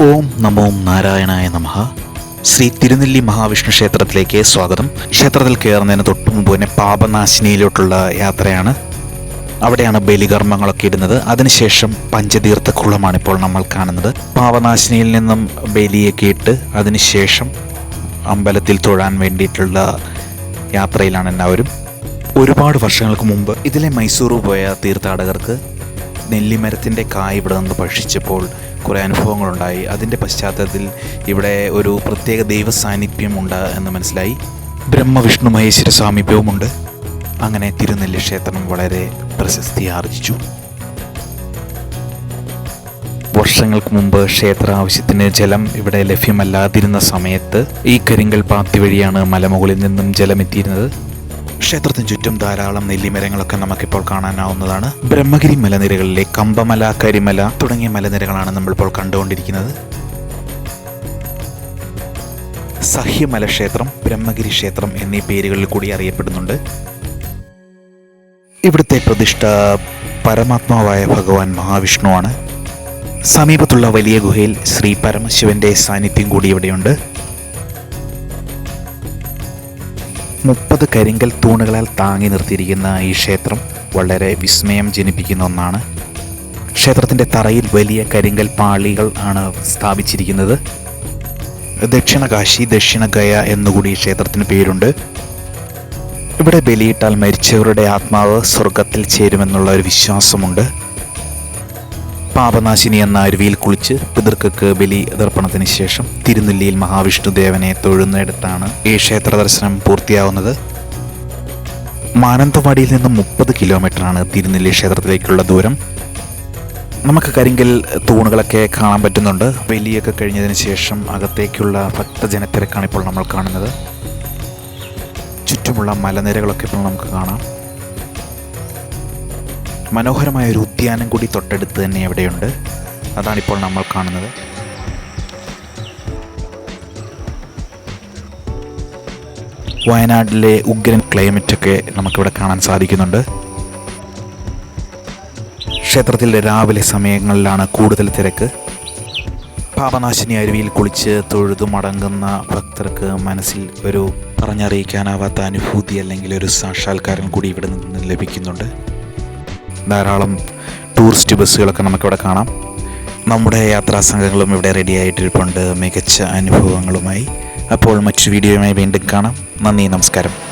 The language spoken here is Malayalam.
ഓം നമോ നാരായണായ നമഃ. ശ്രീ തിരുനെല്ലി മഹാവിഷ്ണു ക്ഷേത്രത്തിലേക്ക് സ്വാഗതം. ക്ഷേത്രത്തിൽ കയറുന്നതിന് തൊട്ടു മുമ്പ് തന്നെ പാപനാശിനിയിലോട്ടുള്ള യാത്രയാണ്. അവിടെയാണ് ബലികർമ്മങ്ങളൊക്കെ ഇടുന്നത്. അതിനുശേഷം പഞ്ചതീർത്ഥക്കുളമാണ് ഇപ്പോൾ നമ്മൾ കാണുന്നത്. പാപനാശിനിയിൽ നിന്നും ബലിയൊക്കെ ഇട്ട് അതിനുശേഷം അമ്പലത്തിൽ തൊഴാൻ വേണ്ടിയിട്ടുള്ള യാത്രയിലാണ് എല്ലാവരും. ഒരുപാട് വർഷങ്ങൾക്ക് മുമ്പ് ഇതിലെ മൈസൂർ പോയ തീർത്ഥാടകർക്ക് നെല്ലിമരത്തിന്റെ കായ് ഇവിടെ നിന്ന് ഭക്ഷിച്ചപ്പോൾ കുറേ അനുഭവങ്ങളുണ്ടായി. അതിന്റെ പശ്ചാത്തലത്തിൽ ഇവിടെ ഒരു പ്രത്യേക ദൈവ സാന്നിധ്യമുണ്ട് എന്ന് മനസ്സിലായി. ബ്രഹ്മവിഷ്ണു മഹേശ്വര സാമീപ്യവുമുണ്ട് അങ്ങനെ തിരുനെല്ലി ക്ഷേത്രം വളരെ പ്രശസ്തി ആർജിച്ചു വർഷങ്ങൾക്ക് മുമ്പ് ക്ഷേത്ര ആവശ്യത്തിന് ജലം ഇവിടെ ലഭ്യമല്ലാതിരുന്ന സമയത്ത് ഈ കരിങ്കൽ പാത്തി വഴിയാണ് മലമുകളിൽ നിന്നും ജലം എത്തിയിരുന്നത് ക്ഷേത്രത്തിന് ചുറ്റും ധാരാളം നെല്ലിമരങ്ങളൊക്കെ നമുക്കിപ്പോൾ കാണാനാവുന്നതാണ്. ബ്രഹ്മഗിരി മലനിരകളിലെ കമ്പമല കരിമല തുടങ്ങിയ മലനിരകളാണ് നമ്മളിപ്പോൾ കണ്ടുകൊണ്ടിരിക്കുന്നത്. സഹ്യമല ക്ഷേത്രം ബ്രഹ്മഗിരി ക്ഷേത്രം എന്നീ പേരുകളിൽ കൂടി അറിയപ്പെടുന്നുണ്ട്. ഇവിടുത്തെ പ്രതിഷ്ഠ പരമാത്മാവായ ഭഗവാൻ മഹാവിഷ്ണുവാണ്. സമീപത്തുള്ള വലിയ ഗുഹയിൽ ശ്രീ പരമശിവന്റെ സാന്നിധ്യം കൂടി ഇവിടെയുണ്ട്. മുപ്പത് കരിങ്കൽ തൂണുകളാൽ താങ്ങി നിർത്തിയിരിക്കുന്ന ഈ ക്ഷേത്രം വളരെ വിസ്മയം ജനിപ്പിക്കുന്ന ഒന്നാണ്. ക്ഷേത്രത്തിന്റെ തറയിൽ വലിയ കരിങ്കൽ പാളികൾ ആണ് സ്ഥാപിച്ചിരിക്കുന്നത്. ദക്ഷിണ കാശി ദക്ഷിണ ഗയ എന്നുകൂടി ക്ഷേത്രത്തിന് പേരുണ്ട്. ഇവിടെ ബലിയിട്ടാൽ മരിച്ചവരുടെ ആത്മാവ് സ്വർഗത്തിൽ ചേരുമെന്നുള്ള ഒരു വിശ്വാസമുണ്ട്. പാപനാശിനി എന്ന അരുവിയിൽ കുളിച്ച് പിതൃക്കൾക്ക് ബലി തർപ്പണത്തിന് ശേഷം തിരുനെല്ലിയിൽ മഹാവിഷ്ണുദേവനെ ദേവനെ തൊഴുന്നിടത്താണ് ഈ ക്ഷേത്ര ദർശനം പൂർത്തിയാവുന്നത്. മാനന്തവാടിയിൽ നിന്നും മുപ്പത് കിലോമീറ്ററാണ് തിരുനെല്ലി ക്ഷേത്രത്തിലേക്കുള്ള ദൂരം. നമുക്ക് കരിങ്കൽ തൂണുകളൊക്കെ കാണാൻ പറ്റുന്നുണ്ട്. ബലിയൊക്കെ കഴിഞ്ഞതിന് ശേഷം അകത്തേക്കുള്ള ഭക്തജനത്തിരക്കാണ് ഇപ്പോൾ നമ്മൾ കാണുന്നത്. ചുറ്റുമുള്ള മലനിരകളൊക്കെ ഇപ്പോൾ നമുക്ക് കാണാം. മനോഹരമായ ഒരു ഉദ്യാനം കൂടി തൊട്ടടുത്ത് തന്നെ എവിടെയുണ്ട്? അതാണിപ്പോൾ നമ്മൾ കാണുന്നത്. വയനാട്ടിലെ ഉഗ്രൻ ക്ലൈമറ്റൊക്കെ നമുക്കിവിടെ കാണാൻ സാധിക്കുന്നുണ്ട്. ക്ഷേത്രത്തിൽ രാവിലെ സമയങ്ങളിലാണ് കൂടുതൽ തിരക്ക്. പാപനാശിനി അരുവിയിൽ കുളിച്ച് തൊഴുതു മടങ്ങുന്ന ഭക്തർക്ക് മനസ്സിൽ ഒരു പറഞ്ഞറിയിക്കാനാവാത്ത അനുഭൂതി അല്ലെങ്കിൽ ഒരു സാക്ഷാത്കാരം കൂടി ഇവിടെ നിന്ന് ലഭിക്കുന്നുണ്ട്. ധാരാളം ടൂറിസ്റ്റ് ബസ്സുകളൊക്കെ നമുക്കിവിടെ കാണാം. നമ്മുടെ യാത്രാ സംഘങ്ങളും ഇവിടെ റെഡി ആയിട്ടിരിപ്പുണ്ട്. മികച്ച അനുഭവങ്ങളുമായി. അപ്പോൾ മറ്റു വീഡിയോയുമായി വീണ്ടും കാണാം. നന്ദി നമസ്കാരം.